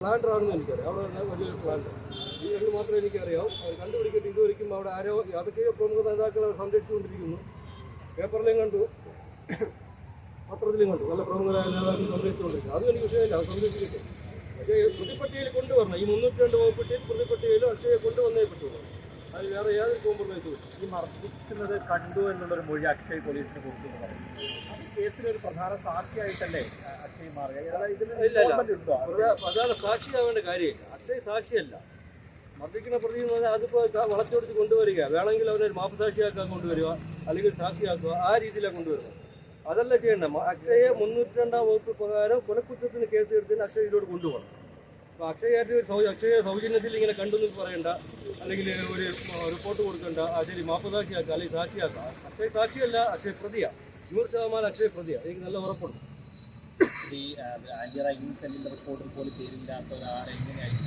പ്ലാന്ററാണെന്ന് എനിക്കറിയാം. അവിടെ തന്നെ വലിയൊരു പ്ലാന്റ് ഈ രണ്ട് മാത്രമേ എനിക്കറിയാം അത് കണ്ടുപിടിക്കട്ടെ ഇതുവരെയ്ക്കും അവിടെ ആരോ യാതൊക്കെയോ പ്രമുഖ നേതാക്കളെ സംരക്ഷിച്ചുകൊണ്ടിരിക്കുന്നു. പേപ്പറിലും കണ്ടു. പത്രത്തിലും കണ്ടു. നല്ല പ്രമുഖരായ നേതാക്കൾ സംരക്ഷിച്ചുകൊണ്ടിരിക്കുന്നു. അതും എനിക്ക് വിഷയമില്ല. അത് സംരക്ഷിക്കട്ടെ. പക്ഷേ പ്രതിപട്ടികയിൽ കൊണ്ടുവരണം. ഈ മുന്നൂറ്റി രണ്ട് വകുപ്പിട്ടിയിൽ പ്രതിപട്ടികയിൽ അക്ഷയെ കൊണ്ടുവന്നേ പറ്റുള്ളൂ. ഈ മർദ്ദിക്കുന്നത് കണ്ടു എന്നുള്ളൊരു മൊഴി അക്ഷയ് പോലീസിന് കൊടുത്തു അത് കേസിലൊരു പ്രധാന സാക്ഷിയായിട്ടല്ലേ അക്ഷയ് മാറുക? പ്രധാന സാക്ഷിയാവേണ്ട കാര്യമില്ല. അക്ഷയ് സാക്ഷിയല്ല. മർദ്ദിക്കുന്ന പ്രതി എന്ന് പറഞ്ഞാൽ അതിപ്പോൾ വളച്ചൊടിച്ച് കൊണ്ടുവരിക. വേണമെങ്കിൽ അവനെ ഒരു മാപ്പസാക്ഷിയാക്കാൻ കൊണ്ടുവരിക അല്ലെങ്കിൽ സാക്ഷിയാക്കുക. ആ രീതിയിലാണ് കൊണ്ടുവരുന്നത്. അതല്ല ചെയ്യേണ്ടത്. അക്ഷയെ മുന്നൂറ്റി രണ്ടാം വകുപ്പ് പ്രകാരം കൊലക്കുറ്റത്തിന് കേസ് എടുത്തതിന് അക്ഷയ ഇതിലോട്ട് കൊണ്ടുപോകണം. സൗ- അക്ഷയ സൗജന്യത്തിൽ ഇങ്ങനെ കണ്ടെന്ന് പറയണ്ട. അല്ലെങ്കിൽ ഒരു റിപ്പോർട്ട് കൊടുക്കണ്ട. ശരി മാപ്പസാക്ഷിയാക്കുക അല്ലെങ്കിൽ സാക്ഷിയാക്കുക അക്ഷയ സാക്ഷിയല്ല അക്ഷയ പ്രതിയാണ് നൂറ് ശതമാനം അക്ഷയ പ്രതിയാണ് എനിക്ക് നല്ല ഉറപ്പുണ്ട്. ഈ ആന്റി റൈറ്റിംഗ് സെല്ലിന്റെ റിപ്പോർട്ടിൽ പോലും പേരില്ലാത്ത ഒരാളെ എങ്ങനെയായിരിക്കും?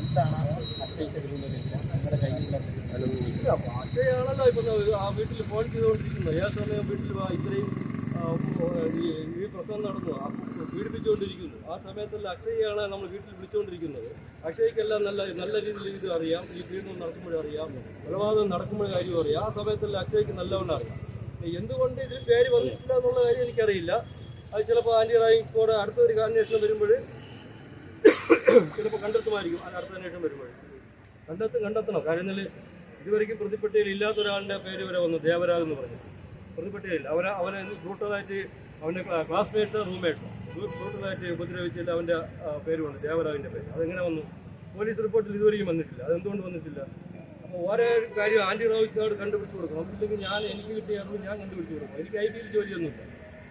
എന്താണ് അക്ഷയ്ക്കെതിരെ നിങ്ങളുടെ കയ്യിലുള്ള ഇല്ല, ഭാഷയാണല്ലോ ഇപ്പൊ ആ വീട്ടിൽ ഫോൺ ചെയ്തുകൊണ്ടിരിക്കുന്നത്. ഏത് സമയം വീട്ടിൽ ഇത്രയും ഈ പ്രസവം നടന്നു. പീഡിപ്പിച്ചുകൊണ്ടിരിക്കുന്നു. ആ സമയത്തുള്ള അക്ഷയാണ് നമ്മൾ വീട്ടിൽ വിളിച്ചുകൊണ്ടിരിക്കുന്നത്. അക്ഷയ്ക്കെല്ലാം നല്ല നല്ല രീതിയിൽ ഇത് അറിയാം. ഈ പീഡനം നടക്കുമ്പോഴും അറിയാം. കൊലപാതകം നടക്കുമ്പോഴും കാര്യം അറിയാം. ആ സമയത്തല്ല അക്ഷയ്ക്ക് നല്ലവണ്ണം അറിയാം. എന്തുകൊണ്ട് ഇതിൽ പേര് വന്നിട്ടില്ല എന്നുള്ള കാര്യം എനിക്കറിയില്ല. അത് ചിലപ്പോൾ ആന്റി റായിങ് സ്കോഡ് അടുത്തൊരു അന്വേഷണം വരുമ്പോൾ ചിലപ്പോൾ കണ്ടെത്തുമായിരിക്കും. അടുത്ത അന്വേഷണം വരുമ്പോൾ കണ്ടെത്തും കണ്ടെത്തണം. കാര്യം എന്നാൽ ഇതുവരെയ്ക്കും ഇല്ലാത്ത ഒരാളുടെ പേര് വരെ വന്നു. ദേവരാജ് എന്ന് പറഞ്ഞു പ്രതിപ്പട്ടികയിൽ അവനെ അവനെ ബ്രൂട്ടലായിട്ട് അവന്റെ ക്ലാസ്മേറ്റ്സ് റൂംമേറ്റ്സ് ബ്രൂട്ടലായിട്ട് ഉപദ്രവിച്ചില്ല അവന്റെ ആ, പേര് വന്നു ദേവരാജിന്റെ പേര്. അതെങ്ങനെ വന്നു. പോലീസ് റിപ്പോർട്ടിൽ ഇതുവരെയും വന്നിട്ടില്ല. അതെന്തുകൊണ്ട് വന്നിട്ടില്ല? അപ്പോൾ ഓരോ കാര്യം ആന്റി റോയിസ് കാർഡ് കണ്ടുപിടിച്ച് കൊടുക്കണം. അതില്ലെങ്കിൽ ഞാൻ എനിക്ക് കിട്ടിയ അറിവ് ഞാൻ കണ്ടുപിടിച്ച് കൊടുക്കും എനിക്ക് ഐ ടിയിൽ ജോലിയൊന്നുമില്ല.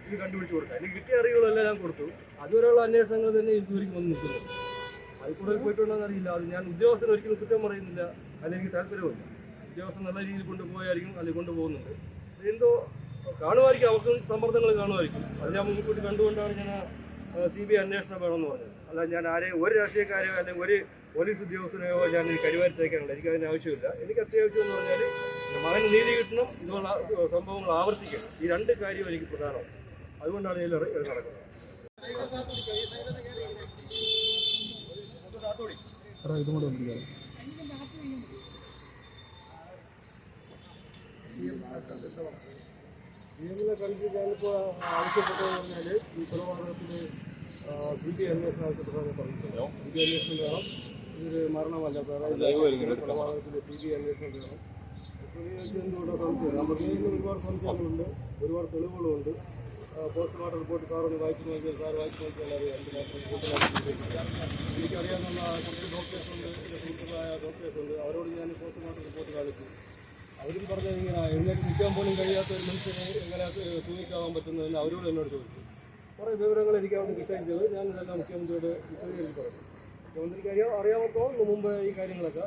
ഇത് കണ്ടുപിടിച്ച് കൊടുക്കാം. എനിക്ക് കിട്ടിയ അറിവുകളെല്ലാം ഞാൻ കൊടുത്തു. അതുവരെയുള്ള അന്വേഷണങ്ങൾ തന്നെ ഇതുവരെയും വന്ന് നിൽക്കുന്നു അതിൽ കൂടുതൽ പോയിട്ടുണ്ടോ അത് ഞാൻ ഉദ്യോഗസ്ഥന് ഒരിക്കലും കുറ്റം പറയുന്നില്ല. അല്ലെങ്കിൽ താല്പര്യമില്ല ഉദ്യോഗസ്ഥൻ നല്ല രീതിയിൽ കൊണ്ടുപോയായിരിക്കും അല്ലെങ്കിൽ കൊണ്ടുപോകുന്നുണ്ട്. എന്തോ കാണുമായിരിക്കും അവർക്ക് സമ്മർദ്ദങ്ങൾ കാണുമായിരിക്കും. അത് ഞാൻ മുൻകൂട്ടി കണ്ടുകൊണ്ടാണ് ഞാൻ സി ബി ഐ അന്വേഷണം വേണമെന്ന് പറഞ്ഞത്. അല്ല ഞാൻ ആരെയും ഒരു രാഷ്ട്രീയക്കാരെയോ അല്ലെങ്കിൽ ഒരു പോലീസ് ഉദ്യോഗസ്ഥനെയോ ഞാൻ ഈ കരിവാരിത്തേക്കാനുള്ള എനിക്ക് അതിന് ആവശ്യമില്ല. എനിക്ക് അത്യാവശ്യം എന്ന് പറഞ്ഞാൽ മകന് നീതി കിട്ടണം ഇതുള്ള സംഭവങ്ങൾ ആവർത്തിക്കണം. ഈ രണ്ട് കാര്യവും എനിക്ക് പ്രധാനമാണ്. അതുകൊണ്ടാണ് ഇതിൽ ഇറ- നടക്കുന്നത് നിയമങ്ങളെ കണ്ടിട്ട് ഞാനിപ്പോൾ ആവശ്യപ്പെട്ടതെന്ന് പറഞ്ഞാൽ ഈ കൊലപാതകത്തിന് സി ബി അന്വേഷണം ആവശ്യപ്പെട്ടതെന്ന് പറഞ്ഞിട്ടുണ്ടോ. സി ബി അന്വേഷണം വേണം. ഇതൊരു മരണമല്ല. കൊലപാതകത്തിന് സി ബി അന്വേഷണം വേണം. എന്തുകൊണ്ടോ സംശയം? കയ്യിൽ ഒരുപാട് സംശയങ്ങളുണ്ട്. ഒരുപാട് തെളിവുകളുണ്ട്. പോസ്റ്റ്മോർട്ടം റിപ്പോർട്ട് സാറൊന്ന് വായിച്ചു നോക്കിയാൽ സാർ വായിച്ചു നോക്കിയാൽ എനിക്കറിയാവുന്ന കുറച്ച് ഡോക്ടേഴ്സ് ഉണ്ട് എന്റെ സുഹൃത്തുക്കളായ ഡോക്ടേഴ്സ് ഉണ്ട്. അവരോട് ഞാൻ പോസ്റ്റ്മോർട്ടം റിപ്പോർട്ട് കാണിച്ചു. അവരും പറഞ്ഞത് ഇങ്ങനെ എഴുന്നേറ്റ് നിൽക്കാൻ പോലും കഴിയാത്ത ഒരു മനുഷ്യനെ എങ്ങനെ സൂചിക്കാവാൻ പറ്റുന്നതെന്ന് അവരോട് എന്നോട് ചോദിച്ചു. കുറേ വിവരങ്ങൾ എനിക്ക് അവിടെ കിട്ടുകയും ചെയ്തു. ഞാൻ ഇതെല്ലാം മുഖ്യമന്ത്രിയോട് വിശദീകരിച്ച് പറഞ്ഞു. മുഖ്യമന്ത്രിക്ക് അറിയാം അറിയാമത്തോന്നു മുമ്പ് ഈ കാര്യങ്ങളൊക്കെ.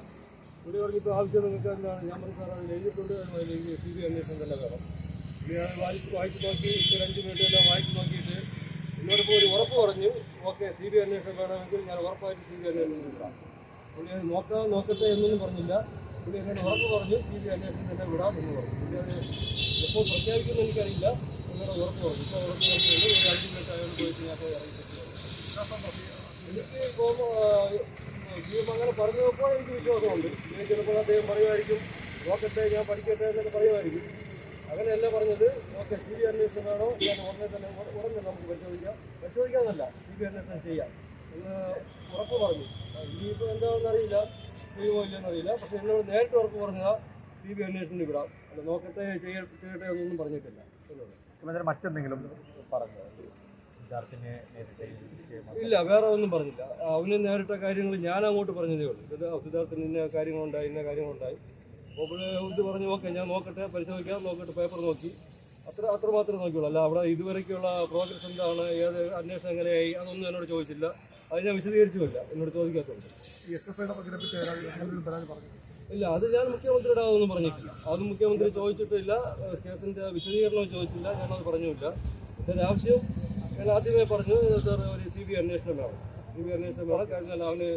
ഇവിടെ പറഞ്ഞിപ്പോൾ ആവശ്യം നിങ്ങൾക്ക് എന്താണ്? ഞാൻ പറഞ്ഞു സാർ അത് എഴുതിയിട്ടുണ്ട് അതിലേക്ക് സി ബി അന്വേഷണം തന്നെ വേണം. ഞാൻ വായിച്ച് വായിച്ച് നോക്കി ഒരു അഞ്ച് മിനിറ്റ് എല്ലാം വായിച്ച് നോക്കിയിട്ട് എന്നോടിപ്പോൾ ഒരു ഉറപ്പ് പറഞ്ഞു ഓക്കെ സി ബി അന്വേഷണം വേണമെങ്കിൽ ഞാൻ ഉറപ്പായിട്ട് സി ബി അന്വേഷണം നോക്കാം പുള്ളി നോക്കാം നോക്കട്ടെ എന്നൊന്നും പറഞ്ഞില്ല. പുള്ളി എന്നോട് ഉറപ്പ് പറഞ്ഞു സി ബി അന്വേഷണത്തിന് തന്നെ വിടാം എന്ന് പറഞ്ഞു. പുള്ളി അത് എപ്പോൾ പ്രഖ്യാപിക്കുമെന്ന് എനിക്കറിയില്ല. എന്നോട് ഉറപ്പ് പറഞ്ഞു. ഇപ്പോൾ ഉറപ്പ് പറഞ്ഞു ഒരു അഞ്ച് മിനിറ്റ് അയാൾ പോയിട്ട് ഞാൻ പോയി ഇറങ്ങി എനിക്ക് ഇപ്പോൾ ജീവം അങ്ങനെ പറഞ്ഞപ്പോൾ എനിക്ക് വിശ്വാസമുണ്ട്. ഇനി ചിലപ്പോൾ അദ്ദേഹം പറയുമായിരിക്കും നോക്കട്ടെ ഞാൻ പഠിക്കട്ടെ എന്നൊക്കെ പറയുമായിരിക്കും. അങ്ങനെയല്ല പറഞ്ഞത്. ഓക്കെ സി ബി അന്വേഷണം വേണോ? ഞാൻ ഉടനെ തന്നെ ഉട- ഉടനെ നമുക്ക് പരിശോധിക്കാം. പരിശോധിക്കാമെന്നല്ല. സി ബി അന്വേഷണം ചെയ്യാം. എന്ന് ഉറപ്പ് പറഞ്ഞു. ഇനിയിപ്പോൾ എന്താണെന്ന് ചെയ്യുമോ ഇല്ലെന്നറിയില്ല പക്ഷെ എന്നോട് നേരിട്ട് ഉറപ്പ് പറഞ്ഞത് സി ബി അന്വേഷണത്തിന് വിടാം. അല്ല നോക്കട്ടെ ചെയ്യ ചെയ്യട്ടെ എന്നൊന്നും പറഞ്ഞിട്ടില്ല. എന്നോട് മുഖ്യമന്ത്രി മറ്റെന്തെങ്കിലും പറഞ്ഞു ഇല്ല വേറെ ഒന്നും പറഞ്ഞില്ല. അവന് നേരിട്ട കാര്യങ്ങൾ ഞാൻ അങ്ങോട്ട് പറഞ്ഞതേ ഉള്ളൂ. സിദ്ധാർത്ഥിന് സിദ്ധാർത്ഥന് ഇന്ന കാര്യങ്ങളുണ്ടായി ഇന്ന കാര്യങ്ങളുണ്ടായി. അപ്പോൾ ഇത് പറഞ്ഞു ഓക്കെ ഞാൻ നോക്കട്ടെ പരിശോധിക്കാം നോക്കട്ടെ പേപ്പർ നോക്കി. അത്ര അത്ര മാത്രമേ നോക്കിയുള്ളൂ. അല്ല അവിടെ ഇതുവരെയ്ക്കുള്ള പ്രോഗ്രസ് എന്താണ് ഏത് അന്വേഷണം എങ്ങനെയായി അതൊന്നും എന്നോട് ചോദിച്ചില്ല. അത് ഞാൻ വിശദീകരിച്ചുമില്ല. എന്നോട് ചോദിക്കാത്തതുണ്ട് എസ് എഫ് ഐയുടെ പങ്കിനെ പറ്റി ഒരാൾ എന്തെങ്കിലും പരാതി പറഞ്ഞു ഇല്ല അത് ഞാൻ മുഖ്യമന്ത്രിയുടെ അതൊന്നും പറഞ്ഞിട്ടില്ല. അത് മുഖ്യമന്ത്രി ചോദിച്ചിട്ടില്ല കേസിന്റെ വിശദീകരണം ചോദിച്ചില്ല ഞാനത് പറഞ്ഞില്ല എന്റെ ആവശ്യം ഞാൻ ആദ്യമേ പറഞ്ഞു സാർ ഒരു സി ബി അന്വേഷണം വേണം സി ബി അന്വേഷണം വേണം കാരണം അവന്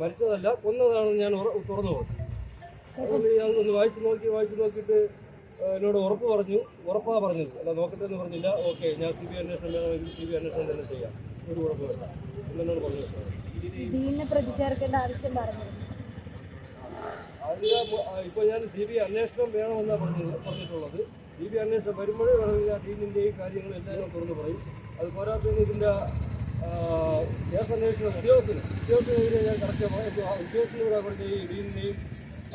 മരിച്ചതല്ല കൊന്നതാണെന്ന് ഞാൻ തുറന്നു കൊടുത്തു അതുകൊണ്ട് ഞാൻ ഒന്ന് വായിച്ചു നോക്കി വായിച്ചു നോക്കിയിട്ട് എന്നോട് ഉറപ്പ് പറഞ്ഞു. ഉറപ്പാ പറഞ്ഞത്. അല്ല നോക്കട്ടെ എന്ന് പറഞ്ഞില്ല. ഓക്കെ ഞാൻ സി ബി അന്വേഷണം വേണം സി ബി അന്വേഷണം തന്നെ ചെയ്യാം. ഒരു കുഴപ്പമില്ല പറഞ്ഞു പ്രതി ചേർക്കേണ്ട ആവശ്യം പറഞ്ഞു അതിന് ഇപ്പൊ ഞാൻ സി ബി അന്വേഷണം വേണമെന്നാണ് പറഞ്ഞത് പറഞ്ഞിട്ടുള്ളത്. സി ബി അന്വേഷണം വരുമ്പോഴേ ഞാൻ ടീമിന്റെയും കാര്യങ്ങളും എല്ലാം തുറന്നു പറയും. അത് പോരാത്തതിന് ഇതിന്റെ കേസ് അന്വേഷണം ഉദ്യോഗത്തിന് ഉദ്യോഗത്തിനെതിരെ ഞാൻ കറക്റ്റ് ഉദ്യോഗത്തിലൂടെ അവരുടെ ഈ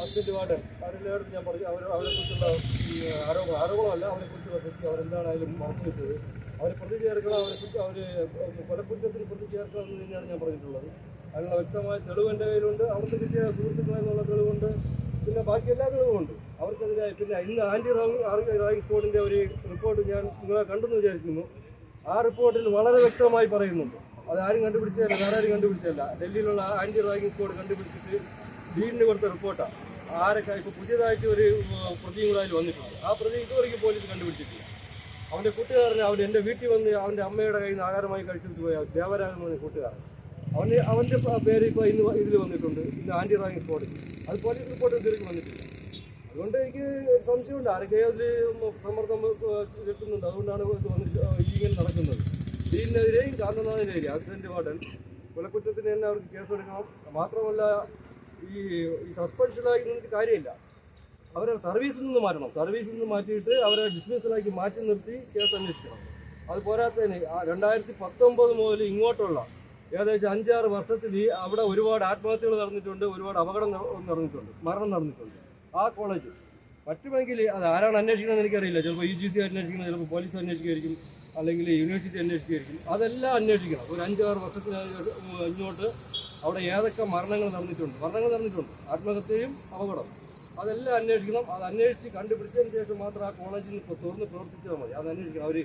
അസിസ്റ്റന്റ് വാർഡൻ അവരെല്ലായിടത്തും ഞാൻ പറഞ്ഞു. അവർ അവരെക്കുറിച്ചുള്ള ഈ ആരോപണം ആരോപണമല്ല. അവരെക്കുറിച്ചുള്ള തെറ്റ് അവരെന്താണായാലും മറച്ചു വെച്ചത്. അവരെ പ്രതി ചേർക്കണം അവരെ അവർ കൊലക്കുറ്റത്തിന് പ്രതി ചേർക്കണം എന്ന് തന്നെയാണ് ഞാൻ പറഞ്ഞിട്ടുള്ളത്. അതിനുള്ള വ്യക്തമായ തെളിവ് എന്റെ കയ്യിലുണ്ട് അവർക്ക് കിട്ടിയ സുഹൃത്തുക്കളെന്നുള്ള തെളിവുണ്ട് പിന്നെ ബാക്കി എല്ലാ തെളിവുമുണ്ട് അവർക്കെതിരായി പിന്നെ ഇന്ന് ആന്റി റോങ് റാങ്ക് സ്കോഡിന്റെ ഒരു റിപ്പോർട്ട് ഞാൻ നിങ്ങളെ കണ്ടെന്ന് വിചാരിക്കുന്നു. ആ റിപ്പോർട്ടിൽ വളരെ വ്യക്തമായി പറയുന്നുണ്ട്. അത് ആരും കണ്ടുപിടിച്ചതല്ല വേറെ കണ്ടുപിടിച്ചതല്ല. ഡൽഹിയിലുള്ള ആന്റി റാങ്കിങ് സ്കോഡ് കണ്ടുപിടിച്ചിട്ട് ഡീനിന് കൊടുത്ത റിപ്പോർട്ടാണ്. ആരൊക്കെ ഇപ്പോൾ പുതിയതായിട്ട് ഒരു പ്രതിയും കൂടെ അതിൽ വന്നിട്ടുണ്ട്. ആ പ്രതി ഇതുവരെയ്ക്കും പോലീസ് കണ്ടുപിടിച്ചിട്ടില്ല. അവന്റെ കൂട്ടുകാരൻ അവൻ എന്റെ വീട്ടിൽ വന്ന് അവന്റെ അമ്മയുടെ കയ്യിൽ നിന്ന് ആഹാരമായി കഴിച്ചിട്ട് പോയ. ദേവരാജൻ എന്ന് കൂട്ടുകാരൻ. അവന് അവന്റെ പേര് ഇപ്പോൾ ഇന്ന് ഇതിൽ വന്നിട്ടുണ്ട്. ഇന്ന് ആന്റി റാങ്ക് സ്കോഡിൽ അത് പോലീസ് റിപ്പോർട്ട് ഇതുവരെയ്ക്കും വന്നിട്ടില്ല. അതുകൊണ്ട് എനിക്ക് സംശയമുണ്ട്. ആരൊക്കെ അതിൽ സമ്മർദ്ദം കിട്ടുന്നുണ്ട് അതുകൊണ്ടാണ് ഇങ്ങനെ നടക്കുന്നത്. ഡീലിനെതിരെയും കാന്തനാഥിനെതിരെ ആക്സിഡന്റ് വാർഡൻ. കൊലക്കുറ്റത്തിന് തന്നെ അവർക്ക് കേസെടുക്കണം. മാത്രമല്ല ഈ സസ്പെൻഷനായി നിന്നിട്ട് കാര്യമില്ല. അവരെ സർവീസിൽ നിന്ന് മാറ്റണം. സർവീസിൽ നിന്ന് മാറ്റിയിട്ട് അവരെ ഡിസ്മിസലാക്കി മാറ്റി നിർത്തി കേസ് അന്വേഷിക്കണം. അത് പോരാത്തതിന് രണ്ടായിരത്തി പത്തൊമ്പത് മുതൽ ഇങ്ങോട്ടുള്ള ഏകദേശം അഞ്ചാറ് വർഷത്തിൽ അവിടെ ഒരുപാട് ആത്മഹത്യകൾ നടന്നിട്ടുണ്ട് ഒരുപാട് അപകടം നടന്നിട്ടുണ്ട് മരണം നടന്നിട്ടുണ്ട്. ആ കോളേജ് പറ്റുമെങ്കിൽ അത് ആരാണ് അന്വേഷിക്കണമെന്ന് എനിക്കറിയില്ല. ചിലപ്പോൾ യു ജി സി അന്വേഷിക്കുന്നത് ചിലപ്പോൾ പോലീസ് അന്വേഷിക്കുമായിരിക്കും അല്ലെങ്കിൽ യൂണിവേഴ്സിറ്റി അന്വേഷിക്കുമായിരിക്കും. അതെല്ലാം അന്വേഷിക്കണം. ഒരു അഞ്ചാറ് വർഷത്തിന് ഇങ്ങോട്ട് അവിടെ ഏതൊക്കെ മരണങ്ങൾ നടന്നിട്ടുണ്ട്. മരണങ്ങൾ നടന്നിട്ടുണ്ട്. ആത്മഹത്യയും അപകടം അതെല്ലാം അന്വേഷിക്കണം. അത് അന്വേഷിച്ച് കണ്ടുപിടിച്ചതിന് ശേഷം മാത്രം ആ കോളേജിൽ നിന്ന് തുറന്ന് പ്രവർത്തിച്ചാൽ മതി. അത് അന്വേഷിക്കണം. അവർ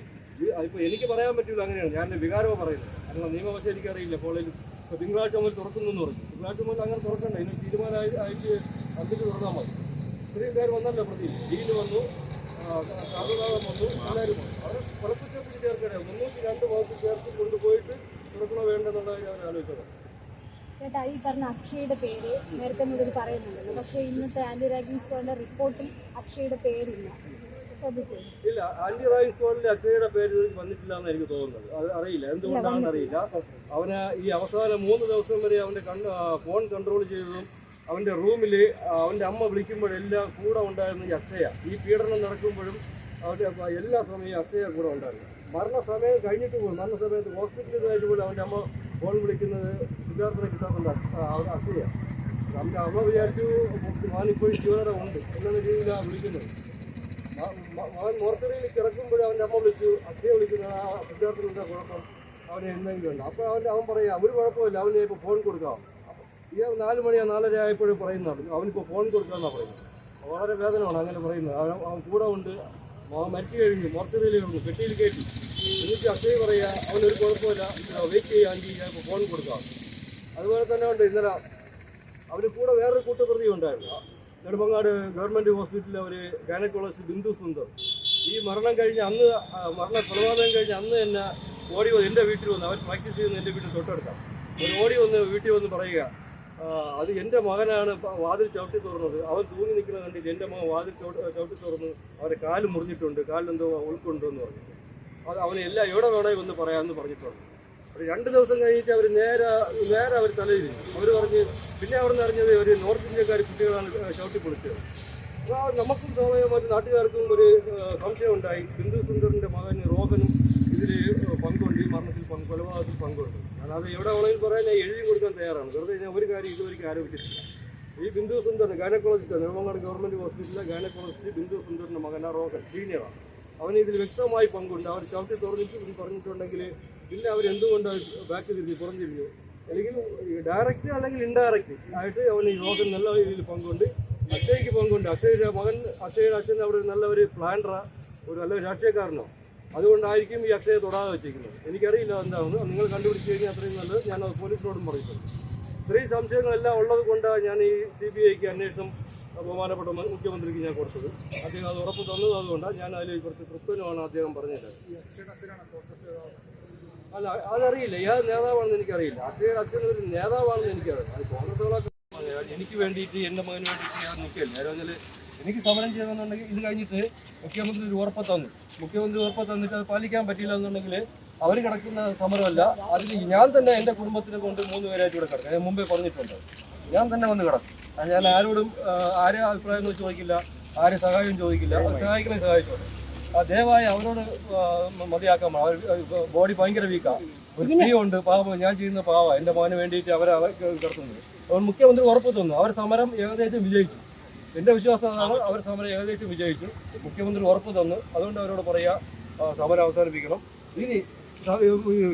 ഇപ്പോൾ എനിക്ക് പറയാൻ പറ്റില്ല അങ്ങനെയാണ്. ഞാൻ എന്റെ വികാരമോ പറയുന്നത് കാരണം നിയമവശം എനിക്കറിയില്ല. കോളേജിൽ ഇപ്പോൾ തിങ്കളാഴ്ച മുതൽ തുറക്കുന്നു എന്ന് പറഞ്ഞു. തിങ്കളാഴ്ച മുതൽ അങ്ങനെ തുറക്കണ്ട. ഇതിന് തീരുമാനമായി ആയിട്ട് അതിന് തുറന്നാൽ മതി. ഇത്രയും പേര് വന്നല്ലോ പ്രതി. ഡീൽ വന്നു. കർണാടകം വന്നു. എല്ലാവരും വന്നു. അവരെ കുഴപ്പത്തിൽ ചേർക്കണേ മുന്നൂറ്റി രണ്ട് വകുപ്പ് ചേർത്ത് കൊണ്ടുപോയിട്ട് തുറക്കണോ വേണ്ടെന്നുള്ളത് ഞാൻ ആലോചിച്ചത് ചേട്ടാ ഈ പറഞ്ഞ അക്ഷയുടെ പേര് നേരത്തെ മുതൽ പറയുന്നുണ്ടല്ലോ. പക്ഷേ ഇന്നത്തെ ആന്റി റാഗിംഗ് സ്ക്വാഡിന്റെ റിപ്പോർട്ടിൽ അക്ഷയുടെ പേരില്ല. ഇല്ല ആന്റി റായി സ്ക്വാഡിലെ അച്ഛയുടെ പേര് വന്നിട്ടില്ല എന്ന് എനിക്ക് തോന്നുന്നത്. അത് അറിയില്ല. എന്തുകൊണ്ടാണെന്ന് അറിയില്ല. അവന് ഈ അവസാന മൂന്ന് ദിവസം വരെ അവന്റെ ഫോൺ കൺട്രോൾ ചെയ്തതും അവന്റെ റൂമിൽ അവന്റെ അമ്മ വിളിക്കുമ്പോഴെല്ലാം കൂടെ ഉണ്ടായിരുന്ന ഈ അക്ഷയ. ഈ പീഡനം നടക്കുമ്പോഴും അവന്റെ എല്ലാ സമയവും അക്ഷയ കൂടെ ഉണ്ടായിരുന്നു. മരണസമയം കഴിഞ്ഞിട്ട് പോലും മരണസമയത്ത് ഹോസ്പിറ്റലിലായിട്ട് പോലും അവന്റെ അമ്മ ഫോൺ വിളിക്കുന്നത് സിദ്ധാർത്ഥനെ കിട്ടാത്തത് അസൂയ. അവന്റെ അമ്മ വിചാരിച്ചു മാനിപ്പോൾ ജീവനോടെ ഉണ്ട് എന്നുള്ള രീതിയിലാണ് വിളിക്കുന്നത്. അവൻ മോർച്ചറിയിൽ കിടക്കുമ്പോൾ അവന്റെ അമ്മ വിളിച്ചു അച്ഛയെ വിളിക്കുന്നത് ആ വിദ്യാർത്ഥികളുടെ കുഴപ്പം? അവന് എന്തെങ്കിലും ഉണ്ട്. അപ്പോൾ അവന്റെ അവൻ പറയാം ഒരു കുഴപ്പമില്ല അവന് ഇപ്പോൾ ഫോൺ കൊടുക്കാം. ഈ നാല് മണിയാ നാലര ആയപ്പോഴും പറയുന്നതാണ് അവനിപ്പോൾ ഫോൺ കൊടുക്കാമെന്നാണ് പറയുന്നത്. വളരെ വേദനമാണ് അങ്ങനെ പറയുന്നത്. അവൻ കൂടെ ഉണ്ട്. മരിച്ചു കഴിഞ്ഞു മോർച്ചറിയിൽ കിടന്നു പെട്ടിയിൽ കയറ്റി. എന്നിട്ട് അക്ഷയ് പറയുക അവനൊരു കുഴപ്പമില്ല വെയിറ്റ് ചെയ്യാണ്ടി ഞാൻ ഇപ്പോൾ ഫോൺ കൊടുക്കാം. അതുപോലെ തന്നെ ഉണ്ട് ഇന്നലെ അവർ കൂടെ വേറൊരു കൂട്ടുപ്രതി ഉണ്ടായിരുന്നു. നെടുമങ്ങാട് ഗവൺമെന്റ് ഹോസ്പിറ്റലിലെ ഒരു ഗൈനക്കോളജിസ്റ്റ് ബിന്ദു സുന്ദർ. ഈ മരണം കഴിഞ്ഞ് അന്ന് മരണ കൊലപാതകം കഴിഞ്ഞ് അന്ന് തന്നെ ഓടി വന്ന് എന്റെ വീട്ടിൽ വന്ന് അവർ പ്രാക്ടീസ് ചെയ്യുന്ന എന്റെ വീട്ടിൽ തൊട്ടടുത്താണ്. ഒരു ഓടി വന്ന് വീട്ടിൽ വന്ന് പറയുക അത് എന്റെ മകനാണ് വാതിൽ ചവിട്ടി തുറന്നത്. അവൻ തൂങ്ങി നിൽക്കുന്നത് കണ്ടിട്ട് എന്റെ മകൻ വാതിൽ ചവിട്ടി തുറന്ന് അവരെ കാൽ മുറിഞ്ഞിട്ടുണ്ട്. കാലിലെന്തോ ഉൾക്കൊണ്ടെന്ന് പറഞ്ഞു. അത് അവന് എല്ലാം എവിടെ വേണമെങ്കിൽ ഒന്ന് പറയാമെന്ന് പറഞ്ഞിട്ടുണ്ട്. രണ്ട് ദിവസം കഴിഞ്ഞിട്ട് അവർ നേരെ നേരെ അവർ തലയിരുന്നു അവർ പറഞ്ഞ് പിന്നെ അവിടെ നിന്ന് അറിഞ്ഞത് ഒരു നോർത്ത് ഇന്ത്യക്കാർ കുട്ടികളാണ് ചവിട്ടി പൊളിച്ചത്. അപ്പോൾ നമുക്കും സ്വാഭാവികമായിട്ട് നാട്ടുകാർക്കും ഒരു സംശയം ഉണ്ടായി. ബിന്ദു സുന്ദറിന്റെ മകൻ റോഹനും ഇതിൽ പങ്കുണ്ട്. ഈ മരണത്തിൽ പങ്ക് കൊലപാതകത്തിൽ പങ്കുണ്ട്. ഞാൻ അത് എവിടെ വേണമെങ്കിൽ പറയാൻ ഞാൻ എഴുതി കൊടുക്കാൻ തയ്യാറാണ്. വെറുതെ ഞാൻ ഒരു കാര്യം ഇതുവരെയ്ക്ക് ആരോപിച്ചിട്ടില്ല. ഈ ബിന്ദു സുന്ദർ ഗൈനക്കോളജിസ്റ്റ് നെടുമങ്ങാട് ഗവൺമെന്റ് ഹോസ്പിറ്റലിലെ ഗൈനക്കോളജിസ്റ്റ് ബിന്ദു സുന്ദറിന്റെ മകൻ റോഹൻ സീനിയറാണ്. അവന് ഇതിൽ വ്യക്തമായി പങ്കുണ്ട്. അവർ ചവിട്ടി തുറന്നിട്ട് പറഞ്ഞിട്ടുണ്ടെങ്കിൽ പിന്നെ അവർ എന്തുകൊണ്ട് ബാക്ക് തിരിഞ്ഞു പുറംതിരിഞ്ഞു അല്ലെങ്കിൽ ഡയറക്റ്റ് അല്ലെങ്കിൽ ഇൻഡയറക്റ്റ് ആയിട്ട് അവന് യോഗം നല്ല രീതിയിൽ പങ്കുണ്ട്. അക്ഷയ്ക്ക് പങ്കുണ്ട്. അക്ഷയുടെ മകൻ അക്ഷയുടെ അച്ഛൻ അവിടെ ഒരു നല്ല ഒരു പ്ലാനറാ ഒരു നല്ല രാഷ്ട്രീയക്കാരനോ. അതുകൊണ്ടായിരിക്കും ഈ അക്ഷയെ തൊടാതെ വെച്ചിരിക്കുന്നത് എനിക്കറിയില്ല എന്താണെന്ന് നിങ്ങൾ കണ്ടുപിടിച്ച് കഴിഞ്ഞാൽ അത്രയും നല്ലത്. ഞാൻ പോലീസിനോടും പറഞ്ഞിട്ടുണ്ട് ഇത്രയും സംശയങ്ങളെല്ലാം ഉള്ളത് കൊണ്ടാണ് ഞാൻ ഈ സി ബി ഐക്ക് അന്വേഷണം ബഹുമാനപ്പെട്ട മുഖ്യമന്ത്രിക്ക് ഞാൻ കൊടുത്തത്. അദ്ദേഹം അത് ഉറപ്പ് തന്നത് അതുകൊണ്ടാണ് ഞാൻ അതിൽ കുറച്ച് തൃപ്തനുമാണ് അദ്ദേഹം പറഞ്ഞത് അല്ല അതറിയില്ല. ഏത് നേതാവാണെന്ന് എനിക്കറിയില്ല. അദ്ദേഹം അച്ഛൻ ഒരു നേതാവാണെന്ന് എനിക്കറിയില്ല. എനിക്ക് വേണ്ടിയിട്ട് എന്റെ മകന് വേണ്ടിയിട്ട് ഞാൻ നിൽക്കില്ല വെച്ചാൽ എനിക്ക് സമരം ചെയ്യണമെന്നുണ്ടെങ്കിൽ ഇത് കഴിഞ്ഞിട്ട് മുഖ്യമന്ത്രി ഒരു ഉറപ്പ് തന്നു. മുഖ്യമന്ത്രി ഉറപ്പ് തന്നിട്ട് അത് പാലിക്കാൻ പറ്റില്ല എന്നുണ്ടെങ്കിൽ അവർ കിടക്കുന്ന സമരമല്ല. അതിന് ഞാൻ തന്നെ എന്റെ കുടുംബത്തിനെ കൊണ്ട് മൂന്ന് പേരായിട്ട് ഇവിടെ കിടക്കും. ഞാൻ മുമ്പേ പറഞ്ഞിട്ടുണ്ട്. ഞാൻ തന്നെ വന്ന് കിടക്കും. ഞാൻ ആരോടും ആരെ അഭിപ്രായങ്ങൾ ചോദിക്കില്ല ആരെ സഹായം ചോദിക്കില്ല സഹായിക്കണേ സഹായിച്ചോട്ടെ. ആ ദയവായി അവരോട് മതിയാക്കാൻ. അവർ ബോഡി ഭയങ്കര വീക്കാണ് ഒരു സ്ത്രീ ഉണ്ട് പാവം ഞാൻ ചെയ്യുന്ന പാവ. എന്റെ മോന് വേണ്ടിയിട്ട് അവരെ കിടത്തുന്നത്. അവർ മുഖ്യമന്ത്രി ഉറപ്പ് തന്നു. അവർ സമരം ഏകദേശം വിജയിച്ചു. എന്റെ വിശ്വാസം അതാണ് അവർ സമരം ഏകദേശം വിജയിച്ചു. മുഖ്യമന്ത്രി ഉറപ്പ് തന്നു. അതുകൊണ്ട് അവരോട് പറയാ സമരം അവസാനിപ്പിക്കണം. ഇനി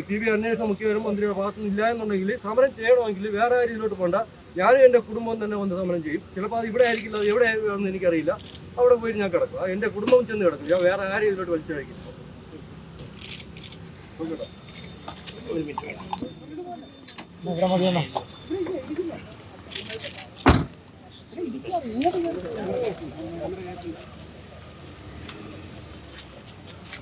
സി ബി അന്വേഷണം മുഖ്യമന്ത്രിയുടെ ഭാഗത്തു നിന്ന് ഇല്ല എന്നുണ്ടെങ്കിൽ സമരം ചെയ്യണമെങ്കിൽ വേറെ രീതിയിലോട്ട് പോകണ്ട ഞാനും എന്റെ കുടുംബം തന്നെ വന്ന് സമരം ചെയ്യും. ചിലപ്പോൾ അത് ഇവിടെ ആയിരിക്കില്ല അത് എവിടെ ആണെന്ന് എനിക്കറിയില്ല. അവിടെ പോയി ഞാൻ കിടക്കും. ആ എന്റെ കുടുംബം ചെന്ന് കിടക്കും. ഞാൻ വേറെ ആരും ഇതിലോട്ട് വലിച്ചഴിക്കില്ല. ഒരു മിനിറ്റ്